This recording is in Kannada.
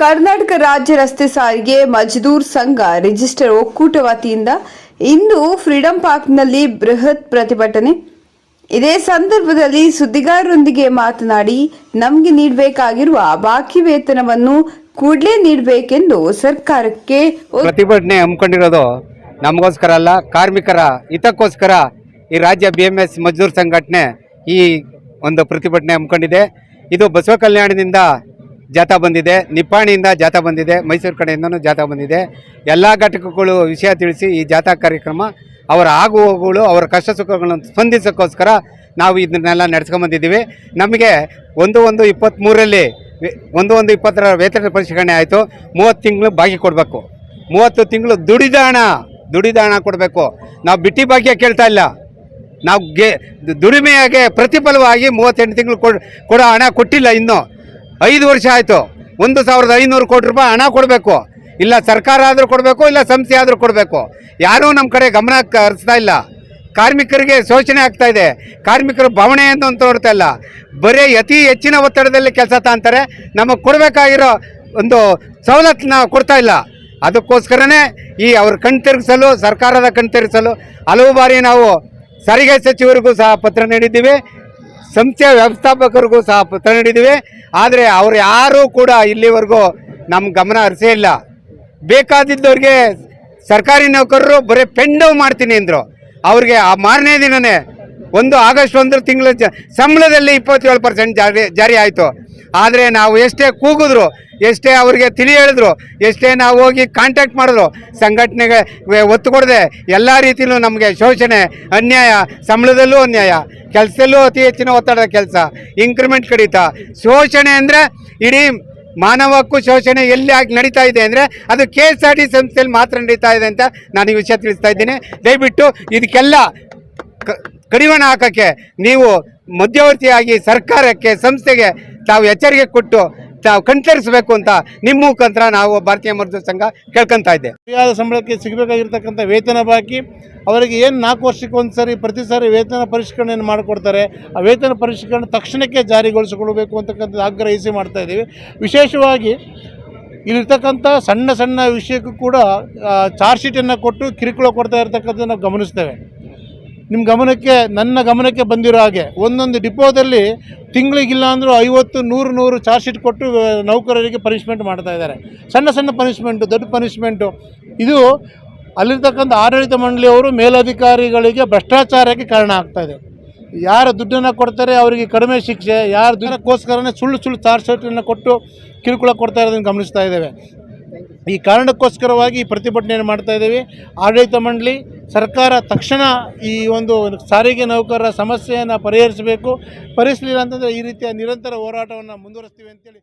ಕರ್ನಾಟಕ ರಾಜ್ಯ ರಸ್ತೆ ಸಾರಿಗೆ ಮಜ್ದೂರ್ ಸಂಘ ರಿಜಿಸ್ಟರ್ ಒಕ್ಕೂಟ ವತಿಯಿಂದ ಇಂದು ಫ್ರೀಡಂ ಪಾರ್ಕ್ನಲ್ಲಿ ಬೃಹತ್ ಪ್ರತಿಭಟನೆ. ಇದೇ ಸಂದರ್ಭದಲ್ಲಿ ಸುದ್ದಿಗಾರರೊಂದಿಗೆ ಮಾತನಾಡಿ, ನಮಗೆ ನೀಡಬೇಕಾಗಿರುವ ಬಾಕಿ ವೇತನವನ್ನು ಕೂಡಲೇ ನೀಡಬೇಕೆಂದು ಸರ್ಕಾರಕ್ಕೆ ಪ್ರತಿಭಟನೆ ಹಮ್ಮಿಕೊಂಡಿರೋದು ನಮಗೋಸ್ಕರ ಅಲ್ಲ, ಕಾರ್ಮಿಕರ ಹಿತಕ್ಕೋಸ್ಕರ ಈ ರಾಜ್ಯ ಬಿ ಎಂ ಎಸ್ ಮಜ್ದೂರ್ ಸಂಘಟನೆ ಈ ಒಂದು ಪ್ರತಿಭಟನೆ ಹಮ್ಮಿಕೊಂಡಿದೆ. ಇದು ಬಸವ ಕಲ್ಯಾಣದಿಂದ ಜಾಥಾ ಬಂದಿದೆ. ನಿಪ್ಪಾಣಿಯಿಂದ ಜಾಥಾ ಬಂದಿದೆ. ಮೈಸೂರು ಕಡೆಯಿಂದನೂ ಜಾಥಾ ಬಂದಿದೆ. ಎಲ್ಲ ಘಟಕಗಳು ವಿಷಯ ತಿಳಿಸಿ ಈ ಜಾಥಾ ಕಾರ್ಯಕ್ರಮ ಅವರ ಆಗು ಹೋಗುಗಳು ಅವರ ಕಷ್ಟ ಸುಖಗಳನ್ನು ಸ್ಪಂದಿಸೋಕ್ಕೋಸ್ಕರ ನಾವು ಇದನ್ನೆಲ್ಲ ನಡೆಸ್ಕೊಂಬಂದಿದ್ದೀವಿ ನಮಗೆ ಒಂದು ಒಂದು ಇಪ್ಪತ್ತ್ಮೂರರಲ್ಲಿ ಒಂದು ಒಂದು ಇಪ್ಪತ್ತರ ವೇತನ ಪರಿಷ್ಕರಣೆ ಆಯಿತು. ಮೂವತ್ತು ತಿಂಗಳು ಬಾಕಿ ಕೊಡಬೇಕು. ಮೂವತ್ತು ತಿಂಗಳು ದುಡಿದ ಹಣ ದುಡಿದ ಹಣ ಕೊಡಬೇಕು. ನಾವು ಬಿಟ್ಟಿ ಭಾಗ್ಯ ಕೇಳ್ತಾ ಇಲ್ಲ. ನಾವು ಗೆ ದುಡಿಮೆಯಾಗೆ ಪ್ರತಿಫಲವಾಗಿ ಮೂವತ್ತೆಂಟು ತಿಂಗಳು ಕೊಡೋ ಹಣ ಕೊಟ್ಟಿಲ್ಲ ಇನ್ನೂ. ಐದು ವರ್ಷ ಆಯಿತು. ಒಂದು ಸಾವಿರದ ಐನೂರು ಕೋಟಿ ರೂಪಾಯಿ ಹಣ ಕೊಡಬೇಕು. ಇಲ್ಲ ಸರ್ಕಾರ ಆದರೂ ಕೊಡಬೇಕು, ಇಲ್ಲ ಸಂಸ್ಥೆ ಆದರೂ ಕೊಡಬೇಕು. ಯಾರೂ ನಮ್ಮ ಕಡೆ ಗಮನ ಹರಿಸ್ತಾ ಇಲ್ಲ. ಕಾರ್ಮಿಕರಿಗೆ ಶೋಷಣೆ ಆಗ್ತಾ ಇದೆ. ಕಾರ್ಮಿಕರು ಭಾವನೆ ಅಂತ ನೋಡ್ತಾ ಇಲ್ಲ. ಬರೀ ಅತಿ ಹೆಚ್ಚಿನ ಒತ್ತಡದಲ್ಲಿ ಕೆಲಸ ತಾಂತಾರೆ. ನಮಗೆ ಕೊಡಬೇಕಾಗಿರೋ ಒಂದು ಸವಲತ್ತನ್ನ ಕೊಡ್ತಾ ಇಲ್ಲ. ಅದಕ್ಕೋಸ್ಕರನೇ ಈ ಅವ್ರ ಕಣ್ ತಿರುಗಿಸಲು, ಸರ್ಕಾರದ ಕಣ್ ತಿರುಗಿಸಲು ಹಲವು ಬಾರಿ ನಾವು ಸಾರಿಗೆ ಸಚಿವರಿಗೂ ಸಹ ಪತ್ರ ನೀಡಿದ್ದೀವಿ. ಸಂಸ್ಥೆಯ ವ್ಯವಸ್ಥಾಪಕರಿಗೂ ಸಹ ಪತ್ರ ನೀಡಿದ್ದೀವಿ ಆದರೆ ಅವ್ರು ಯಾರೂ ಕೂಡ ಇಲ್ಲಿವರೆಗೂ ನಮ್ಮ ಗಮನ ಹರಿಸೇ ಇಲ್ಲ. ಬೇಕಾದಿದ್ದವ್ರಿಗೆ ಸರ್ಕಾರಿ ನೌಕರರು ಬರೀ ಪೆಂಡವ್ ಮಾಡ್ತೀನಿ ಅಂದರು. ಅವ್ರಿಗೆ ಆ ಮಾರನೇ ದಿನನೇ ಒಂದು ಆಗಸ್ಟ್ ಒಂದು ತಿಂಗಳ ಸಂಬಳದಲ್ಲಿ ಇಪ್ಪತ್ತೇಳು ಪರ್ಸೆಂಟ್ ಜಾರಿ ಜಾರಿ ಆಯಿತು. ಆದರೆ ನಾವು ಎಷ್ಟೇ ಕೂಗಿದ್ರು, ಎಷ್ಟೇ ಅವರಿಗೆ ತಿಳಿ ಹೇಳಿದ್ರು, ಎಷ್ಟೇ ನಾವು ಹೋಗಿ ಕಾಂಟ್ಯಾಕ್ಟ್ ಮಾಡಿದ್ರು, ಸಂಘಟನೆಗೆ ಒತ್ತು ಕೊಡದೆ ಎಲ್ಲ ರೀತಿಯಲ್ಲೂ ನಮಗೆ ಶೋಷಣೆ, ಅನ್ಯಾಯ, ಸಂಬಳದಲ್ಲೂ ಅನ್ಯಾಯ, ಕೆಲಸದಲ್ಲೂ ಅತಿ ಹೆಚ್ಚಿನ ಒತ್ತಡದ ಕೆಲಸ ಇಂಕ್ರಿಮೆಂಟ್ ಕಡಿತ. ಶೋಷಣೆ ಅಂದರೆ ಇಡೀ ಮಾನವ ಹಕ್ಕು ಶೋಷಣೆ ಎಲ್ಲಿ ಆಗಿ ನಡೀತಾ ಇದೆ ಅಂದರೆ ಅದು ಕೆ ಎಸ್ ಆರ್ ಟಿ ಸಂಸ್ಥೆಯಲ್ಲಿ ಮಾತ್ರ ನಡೀತಾ ಇದೆ ಅಂತ ನಾನು ಈ ವಿಷಯ ತಿಳಿಸ್ತಾ ಇದ್ದೀನಿ. ದಯವಿಟ್ಟು ಇದಕ್ಕೆಲ್ಲ ಕಡಿವಾಣ ಹಾಕೋಕ್ಕೆ ನೀವು ಮಧ್ಯವರ್ತಿಯಾಗಿ ಸರ್ಕಾರಕ್ಕೆ, ಸಂಸ್ಥೆಗೆ ತಾವು ಎಚ್ಚರಿಕೆ ಕೊಟ್ಟು ತಾವು ಕಣ್ತರಿಸಬೇಕು ಅಂತ ನಿಮ್ಮ ಮುಖಾಂತರ ನಾವು ಭಾರತೀಯ ಮರದ ಸಂಘ ಕೇಳ್ಕೊಂತ ಇದ್ದೆ ಸರಿಯಾದ ಸಂಬಳಕ್ಕೆ ಸಿಗಬೇಕಾಗಿರ್ತಕ್ಕಂಥ ವೇತನ ಬಾಕಿ, ಅವರಿಗೆ ಏನು ನಾಲ್ಕು ವರ್ಷಕ್ಕೆ ಒಂದು ಸಾರಿ ಪ್ರತಿ ಸಾರಿ ವೇತನ ಪರಿಷ್ಕರಣೆಯನ್ನು ಮಾಡಿಕೊಡ್ತಾರೆ, ಆ ವೇತನ ಪರಿಷ್ಕರಣೆ ತಕ್ಷಣಕ್ಕೆ ಜಾರಿಗೊಳಿಸಿಕೊಳ್ಬೇಕು ಅಂತಕ್ಕಂಥದ್ದು ಆಗ್ರಹಿಸಿ ಮಾಡ್ತಾ ಇದ್ದೀವಿ. ವಿಶೇಷವಾಗಿ ಇಲ್ಲಿರ್ತಕ್ಕಂಥ ಸಣ್ಣ ಸಣ್ಣ ವಿಷಯಕ್ಕೂ ಕೂಡ ಚಾರ್ಜ್ ಶೀಟನ್ನು ಕೊಟ್ಟು ಕಿರುಕುಳ ಕೊಡ್ತಾ ಇರ್ತಕ್ಕಂಥದ್ದು ಗಮನಿಸ್ತೇವೆ. ನಿಮ್ಮ ಗಮನಕ್ಕೆ, ನನ್ನ ಗಮನಕ್ಕೆ ಬಂದಿರೋ ಹಾಗೆ, ಒಂದೊಂದು ಡಿಪೋದಲ್ಲಿ ತಿಂಗಳಿಗಿಲ್ಲ ಅಂದರೂ ಐವತ್ತು, ನೂರು ನೂರು ಚಾರ್ಜ್ ಶೀಟ್ ಕೊಟ್ಟು ನೌಕರರಿಗೆ ಪನಿಷ್ಮೆಂಟ್ ಮಾಡ್ತಾ ಇದ್ದಾರೆ. ಸಣ್ಣ ಸಣ್ಣ ಪನಿಷ್ಮೆಂಟು ದೊಡ್ಡ ಪನಿಷ್ಮೆಂಟು ಇದು ಅಲ್ಲಿರ್ತಕ್ಕಂಥ ಆಡಳಿತ ಮಂಡಳಿಯವರು ಮೇಲಧಿಕಾರಿಗಳಿಗೆ ಭ್ರಷ್ಟಾಚಾರಕ್ಕೆ ಕಾರಣ ಆಗ್ತಾ ಇದೆ. ಯಾರು ದುಡ್ಡನ್ನು ಕೊಡ್ತಾರೆ ಅವರಿಗೆ ಕಡಿಮೆ ಶಿಕ್ಷೆ, ಯಾರು ದುಡ್ಡಕ್ಕೋಸ್ಕರನೇ ಸುಳ್ಳು ಸುಳ್ಳು ಚಾರ್ಜ್ ಶೀಟನ್ನು ಕೊಟ್ಟು ಕಿರುಕುಳ ಕೊಡ್ತಾ ಇರೋದನ್ನು ಗಮನಿಸ್ತಾ ಇದ್ದೇವೆ. ಈ ಕಾರಣಕ್ಕೋಸ್ಕರವಾಗಿ ಈ ಪ್ರತಿಭಟನೆಯನ್ನು ಮಾಡ್ತಾ ಇದ್ದೀವಿ. ಆಡಳಿತ ಮಂಡಳಿ, ಸರ್ಕಾರ ತಕ್ಷಣ ಈ ಒಂದು ಸಾರಿಗೆ ನೌಕರರ ಸಮಸ್ಯೆಯನ್ನು ಪರಿಹರಿಸಬೇಕು. ಪರಿಹರಿಸಲಿಲ್ಲ ಅಂತಂದರೆ ಈ ರೀತಿಯ ನಿರಂತರ ಹೋರಾಟವನ್ನು ಮುಂದುವರಿಸ್ತೀವಿ ಅಂತೇಳಿ